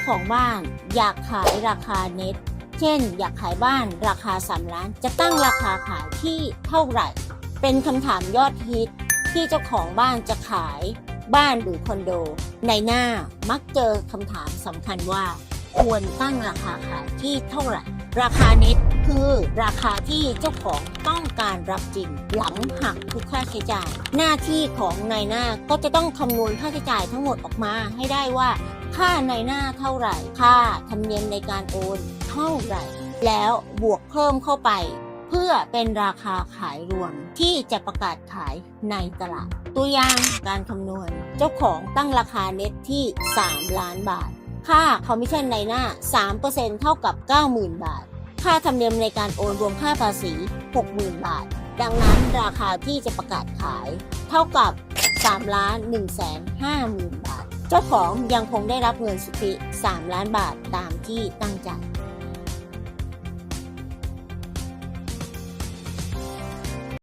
าของบ้าน อยากขายราคาเน็ต เช่น อยากขายบ้านราคา 3 ล้าน จะตั้งราคาขายที่เท่าไหร่ เป็นคำถามยอดฮิตที่เจ้าของบ้านจะขายบ้านหรือคอนโด ในหน้ามักเจอคำถามสำคัญว่า ควรตั้งราคาขายที่เท่าไหร่ ราคาเน็ตคือราคาที่เจ้าของต้องการรับจริง หลังหักทุกค่าใช้จ่าย หน้าที่ของนายหน้าก็จะต้องคำนวณค่าใช้จ่ายทั้งหมดออกมาให้ได้ว่า ค่าในหน้าเท่าไหร่ ค่าธรรมเนียมในการโอนเท่าไหร่ แล้วบวกเพิ่มเข้าไป เพื่อเป็นราคาขายรวมที่จะประกาศขายในตลาด ตัวอย่างการคำนวณ เจ้าของตั้งราคาเน็ตที่ 3 ล้านบาท ค่าคอมมิชชั่นในหน้า 3%เท่ากับ 90,000 บาท ค่าธรรมเนียมในการโอนรวมค่าภาษี 60,000 บาท ดังนั้นราคาที่จะประกาศขาย เท่ากับ3ล้าน1แสน50,000 บาท เจ้าของยังคงได้รับเงินสุทธิ 3 ล้านบาทตามที่ตั้งใจ